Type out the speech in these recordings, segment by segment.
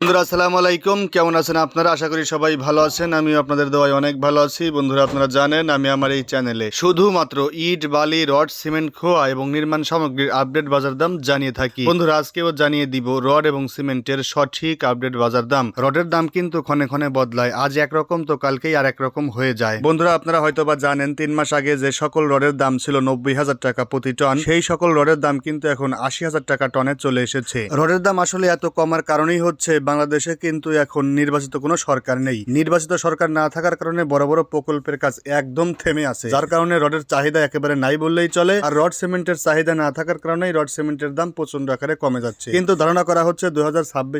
বন্ধুরা, আসসালামু আলাইকুম। কেমন আছেন আপনারা? আশা করি সবাই ভালো আছেন। আমি আপনাদের দোয়ায় অনেক ভালো আছি। বন্ধুরা, আপনারা জানেন, আমি আমার এই চ্যানেলে শুধুমাত্র ইট, বালি, রড, সিমেন্ট, খোয়া এবং নির্মাণ সামগ্রীর আপডেট বাজার দাম জানিয়ে থাকি। বন্ধুরা, আজকেও জানিয়ে দিব রড এবং সিমেন্টের সঠিক আপডেট বাজার দাম। রডের দাম কিন্তু ক্ষণে ক্ষণে বদলায়। আজ একরকম তো কালকেই আর একরকম হয়ে যায়। বন্ধুরা, আপনারা হয়তো বা জানেন, তিন মাস আগে যে সকল রডের দাম ছিল নব্বই হাজার টাকা প্রতি টন, সেই সকল রডের দাম কিন্তু এখন আশি হাজার টাকা টনে চলে এসেছে। রডের দাম আসলে এত কমার কারণেই হচ্ছে বাংলাদেশে কিন্তু এখন নির্বাচিত কোনো সরকার নেই। নির্বাচিত সরকার না থাকার কারণে বড় বড় প্রকল্পের কাজ একদম থেমে আছে। যার কারণে রডের চাহিদা একেবারে নাই বললেই চলে আর রড সিমেন্টের চাহিদা না থাকার কারণেই রড সিমেন্টের দাম প্রচণ্ড আকারে কমে যাচ্ছে। কিন্তু ধারণা করা হচ্ছে দুই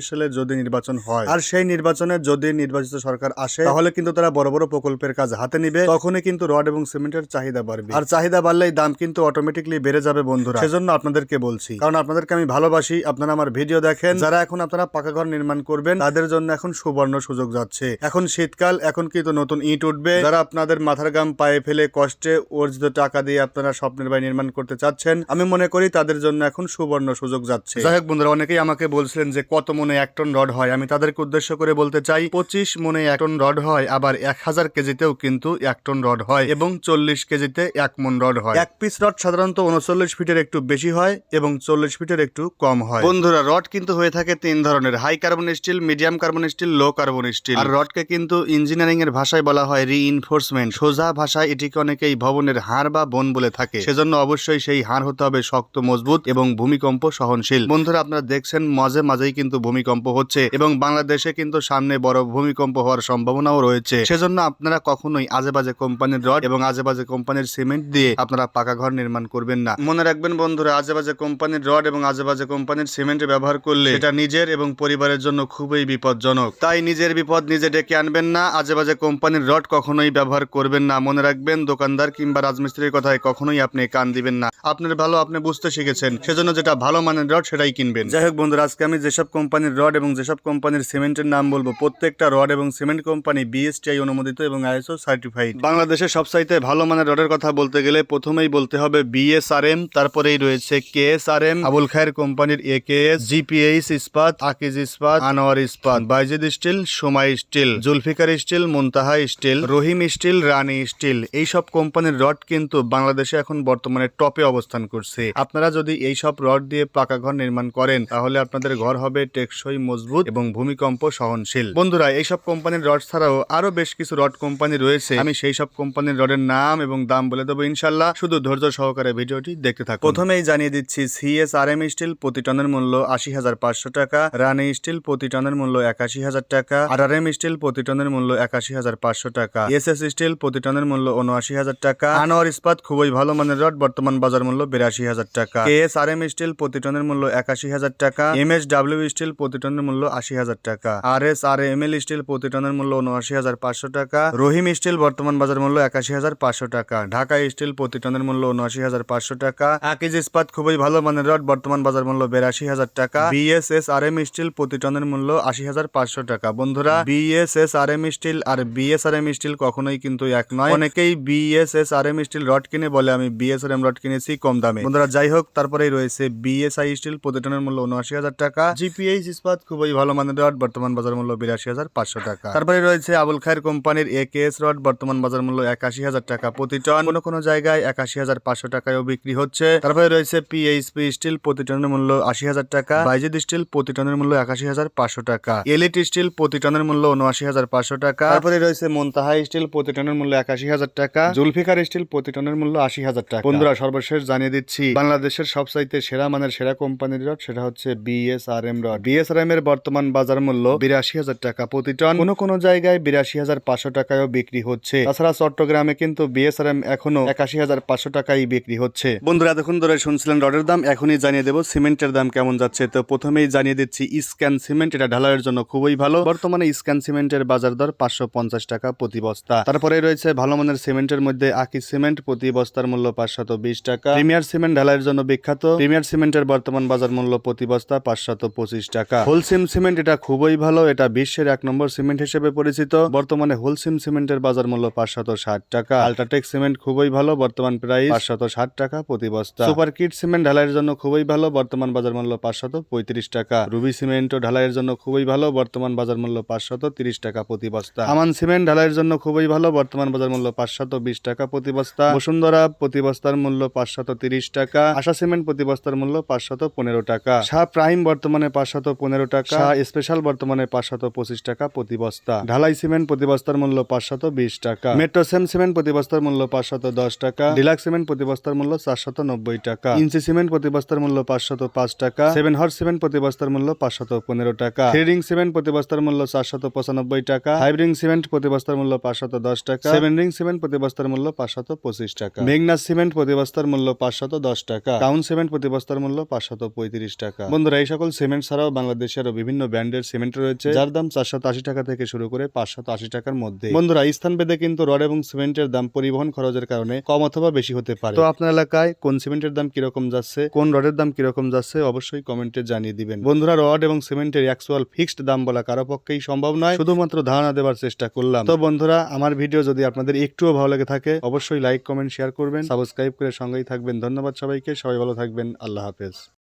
সালে যদি নির্বাচন হয় আর সেই নির্বাচনে যদি নির্বাচিত সরকার আসে, তাহলে কিন্তু তারা বড় বড় প্রকল্পের কাজ হাতে নিবে। তখনই কিন্তু রড এবং সিমেন্টের চাহিদা বাড়বে। আর চাহিদা বাড়লেই দাম কিন্তু অটোমেটিকলি বেড়ে যাবে বন্ধুরা। সেজন্য আপনাদেরকে বলছি, কারণ আপনাদেরকে আমি ভালোবাসি। আপনারা আমার ভিডিও দেখেন। যারা এখন আপনারা পাকা ঘর নির্মাণ করবেন। তাদের জন্য এখন সুবর্ণ সুযোগ যাচ্ছে। এখন শীতকাল, এখন কিন্তু নতুন ইট উঠবে। যারা আপনাদের মাথার গাম পায়ে ফেলে কষ্টে অর্জিত টাকা দিয়ে আপনারা স্বপ্নের বাড়ি নির্মাণ করতে চাচ্ছেন, আমি মনে করি তাদের জন্য এখন সুবর্ণ সুযোগ যাচ্ছে। যাই হোক বন্ধুরা, অনেকেই আমাকে বলছিলেন যে কত মনে এক টন রড হয়। আমি তাদেরকে উদ্দেশ্য করে বলতে চাই, পঁচিশ মনে এক টন রড হয়, আবার এক হাজার কেজিতেও কিন্তু এক টন রড হয় এবং চল্লিশ কেজিতে এক মন রড হয়। এক পিস রড সাধারণত উনচল্লিশ ফিটের একটু বেশি হয় এবং চল্লিশ ফিটের একটু কম হয়। বন্ধুরা, রড কিন্তু হয়ে থাকে তিন ধরনের। High carbon steel medium carbon steel low carbon steel আর রডকে কিন্তু ইঞ্জিনিয়ারিং এর ভাষায় বলা হয় রিইনফোর্সমেন্ট সোজা ভাষায় এটিকে অনেকেই ভবনের হাড় বা বন বলে থাকে। সেজন্য অবশ্যই সেই হাড় হতে হবে শক্ত, মজবুত এবং ভূমিকম্প সহনশীল। বন্ধুরা, আপনারা দেখছেন, মাঝে মাঝেই কিন্তু ভূমিকম্প হচ্ছে এবং বাংলাদেশে কিন্তু সামনে বড় ভূমিকম্প হওয়ার সম্ভাবনাও রয়েছে। সেজন্য আপনারা কখনোই আজে বাজে কোম্পানির রড এবং আজে বাজে কোম্পানির সিমেন্ট দিয়ে আপনারা পাকা ঘর নির্মাণ করবেন না। মনে রাখবেন বন্ধুরা আজে বাজে কোম্পানির রড এবং আজে বাজে কোম্পানির সিমেন্ট ব্যবহার করলে এটা নিজের এবং পরিবারের জন্য খুবই বিপজ্জনক। তাই নিজের বিপদ নিজে ডেকে আনবেন না আজে বাজে কোম্পানির রড কখনোই ব্যবহার করবেন না। মনে রাখবেন, দোকানদার কিংবা রাজমিস্ত্রির কথায় কখনোই আপনি কান দিবেন না। আপনার ভালো আপনি বুঝতে শিখেছেন, সেজন্য যেটা ভালো মানের রড সেটাই কিনবেন। যাই হোক বন্ধুরা, আজকে আমি যেসব কোম্পানির রড এবং যেসব কোম্পানির সিমেন্টের নাম বলব, প্রত্যেকটা রড এবং সিমেন্ট কোম্পানি বিএসটিআই অনুমোদিত এবং আইএসও সার্টিফাইড বাংলাদেশের সব সবসাইতে ভালো মানের রডের কথা বলতে গেলে প্রথমেই বলতে হবে বিএসআরএম তারপরেই রয়েছে কেএসআরএম আবুল খায়ের কোম্পানির একেএস জিপিএইচ ইস্পাত, আকিজ ইস্পাত আনোয়ার ইস্পাত, Baizid steel, Somai steel, Zulfikar steel, Muntaha steel, Rahim steel, Rani steel, এইসব কোম্পানির রড কিন্তু বাংলাদেশে এখন বর্তমানে টপে অবস্থান করছে। আপনারা যদি এই সব রড দিয়ে পাকা ঘর নির্মাণ করেন, তাহলে আপনাদের ঘর হবে টেকসই, মজবুত এবং ভূমিকম্প সহনশীল। বন্ধুরা, এইসব কোম্পানির রড ছাড়াও আরও বেশ কিছু রড কোম্পানি রয়েছে। আমি সেই সব কোম্পানির রডের নাম এবং দাম বলে দেবো ইনশাল্লাহ শুধু ধৈর্য সহকারে ভিডিওটি দেখতে থাকুন। প্রথমেই জানিয়ে দিচ্ছি সিএস আর এম স্টিল প্রতি টনের মূল্য আশি হাজার পাঁচশো টাকা, রানী স্টিল প্রতি টনের মূল্য একাশি হাজার টাকা আর আর এম স্টিল প্রতি টনের মূল্য একাশি হাজার পাঁচশো টাকা এস এস স্টিল প্রতি টনের মূল্য উনআশি হাজার টাকা, আনোয়ার ইস্পাত খুবই ভালো মানের রড, বর্তমান বাজার মূল্য বিরাশি হাজার টাকা K S R M steel প্রতি টনের মূল্য একাশি হাজার টাকা এম এস ডাব্লিউ স্টিল প্রতি টনের মূল্য আশি হাজার টাকা R S R M L steel প্রতি টনের মূল্য উনআশি হাজার পাঁচশো টাকা, রহিম স্টিল বর্তমান বাজার মূল্য একাশি হাজার পাঁচশো টাকা, ঢাকা স্টিল প্রতি টনের মূল্য উনআশি হাজার পাঁচশো টাকা, আকিজ ইস্পাত খুবই ভালো মানের রড, বর্তমান বাজার মূল্য বিরাশি হাজার টাকা বিএসএস আর এম স্টিল প্রতি টনের মূল্য আশি হাজার পাঁচশো টাকা। বন্ধুরা বিএসএস আর এম স্টিল আর বিএসআরএম স্টিল কখনোই কিন্তু এক নয়। অনেকেই BSS R M steel rod কিনে বলে, আমি বিএসআরএম রড কিনেছি কম দামে। বন্ধুরা, যাই হোক, তারপরেই রয়েছে বিএসআই স্টিল প্রতি টনের মূল্য উনআশি হাজার টাকা। জিপিএইচ ইস্পাত খুবই ভালো মানের রড বর্তমান বাজার মূল্য বিরাশি হাজার পাঁচশো টাকা। তারপরে রয়েছে আবুল খায়ের কোম্পানির এ কে এস রড বর্তমান বাজার মূল্য একাশি হাজার টাকা প্রতি টন। কোনো কোনো জায়গায় একাশি হাজার পাঁচশো টাকায়ও বিক্রি হচ্ছে। তারপরে রয়েছে পিএইচপি স্টিল প্রতি টনের মূল্য আশি হাজার টাকা। বাইজেদ স্টিল প্রতি টনের মূল্য একাশি হাজার পাঁচশো টাকা। এলিট স্টিল প্রতি টনের মূল্য উনআশি হাজার পাঁচশো টাকা। তারপরে রয়েছে মন্তাহা স্টিল প্রতি টনের মূল্য একাশি হাজার টাকা। জুলফিকার স্টিল প্রতি টনের মূল্য আশি হাজার টাকা। বন্ধুরা সর্বশেষ জানিয়ে দিচ্ছি বাংলাদেশের সবসাইতে সেরা মানের সেরা কোম্পানির রড সেটা হচ্ছে বিএসআরএম রড বিএসআরএম এর বর্তমান বাজার মূল্য বিরাশি হাজার টাকা প্রতি টন। কোনো কোনো জায়গায় বিরাশি হাজার পাঁচশো টাকায়ও বিক্রি হচ্ছে। তাছাড়া চট্টগ্রামে কিন্তু বিএসআরএম এখনও একাশি হাজার পাঁচশো টাকায় বিক্রি হচ্ছে। বন্ধুরা এতক্ষণ ধরে শুনছিলেন রডের দাম এখনই জানিয়ে দেবো সিমেন্টের দাম কেমন যাচ্ছে। তো প্রথমেই জানিয়ে দিচ্ছি স্ক্যান সিমেন্ট এটা ঢালাইয়ের জন্য খুবই ভালো। বর্তমানে স্ক্যান সিমেন্টের বাজার দর পাঁচশো পঞ্চাশ টাকা প্রতি বস্তা। তারপরে রয়েছে ভালো মানের সিমেন্টের মধ্যে আকি সিমেন্ট, প্রতি বস্তার মূল্য পাঁচশত বিশ টাকা। প্রিমিয়ার সিমেন্ট ঢালাইয়ের জন্য বিখ্যাত। প্রিমিয়ার সিমেন্টের বর্তমান বাজার মূল্য প্রতি বস্তা পাঁচশত পঁচিশ টাকা। হোলসিম সিমেন্ট, এটা খুবই ভালো। এটা বিশ্বের এক নম্বর সিমেন্ট হিসেবে পরিচিত। বর্তমানে হোলসিম সিমেন্টের বাজার মূল্য পাঁচশত ষাট টাকা। আল্ট্রাটেক সিমেন্ট খুবই ভালো। বর্তমান প্রাইস পাঁচশত ষাট টাকা প্রতি বস্তা। সুপার কিট সিমেন্ট ঢালাইয়ের জন্য খুবই ভালো। বর্তমান বাজার মূল্য পাঁচশত পঁয়ত্রিশ টাকা। রুবি সিমেন্টও ঢালাইয়ের ঢালাইয়ের জন্য খুবই ভালো বর্তমান বাজার মূল্য পাঁচশত তিরিশ টাকা প্রতি বস্তা। আমান সিমেন্ট ঢালাইয়ের জন্য খুবই ভালো বর্তমান বাজার মূল্য পাঁচশত বিশ টাকা প্রতি বস্তা। বসুন্ধরা প্রতি বস্তার মূল্য পাঁচশত তিরিশ টাকা। আশা সিমেন্ট প্রতি বস্তার মূল্য পাঁচশত পনেরো টাকা। শাহ প্রাইম বর্তমানে পাঁচশত পনেরো টাকা। শাহ স্পেশাল বর্তমানে পাঁচশত পঁচিশ টাকা প্রতি বস্তা। ঢালাই সিমেন্ট প্রতি বস্তার মূল্য পাঁচশত বিশ টাকা। মেট্রো সেম সিমেন্ট প্রতি বস্তার মূল্য পাঁচশত দশ টাকা। ডিলাক্স সিমেন্ট প্রতি বস্তার মূল্য চারশত নব্বই টাকা। ইঞ্চি সিমেন্ট প্রতি বস্তার মূল্য পাঁচশত পাঁচ টাকা। সেভেন হর্স সিমেন্ট প্রতি বস্তার মূল্য পাঁচশত পনেরো টাকা। থ্রিডিং সিমেন্ট প্রতি বস্তার মূল্য চারশত পঁচানব্বই টাকা। ফাইভ রিং সিমেন্ট প্রতি বস্তার মূল্য পাঁচশত দশ টাকা। সেভেন রিং সিমেন্ট প্রতি বস্তার মূল্য পাঁচশত পঁচিশ টাকা। মেঘনাথ সিমেন্ট প্রতি বস্তার মূল্য পাঁচশত দশ টাকা। টাউন সিমেন্ট প্রতি বস্তার মূল্য পাঁচশত পঁয়ত্রিশ টাকা। বন্ধুরা, এই সকল সিমেন্ট ছাড়াও বাংলাদেশে আরও বিভিন্ন ব্র্যান্ডের সিমেন্ট রয়েছে, যার দাম চারশত আশি টাকা থেকে শুরু করে পাঁচশত আশি টাকার মধ্যে বন্ধুরা, স্থান ভেদে কিন্তু রড এবং সিমেন্টের দাম পরিবহন খরচের কারণে কম অথবা বেশি হতে পারে। তো আপনার এলাকায় কোন সিমেন্টের দাম কীরকম যাচ্ছে, কোন রডের দাম কীরকম যাচ্ছে, অবশ্যই কমেন্টে জানিয়ে দিবেন। বন্ধুরা, রড এবং সিমেন্টের অ্যাকচুয়াল ফিক্সড দাম বলা কারও পক্ষেই সম্ভব নয়। শুধুমাত্র ধারণা দেওয়ার চেষ্টা করলাম। তো বন্ধুরা, আমার ভিডিও যদি আপনাদের একটুও ভালো লেগে থাকে, অবশ্যই লাইক কমেন্ট শেয়ার করবেন। সাবস্ক্রাইব করে সঙ্গেই থাকবেন। ধন্যবাদ সবাইকে। সবাই ভালো থাকবেন। আল্লাহ হাফেজ।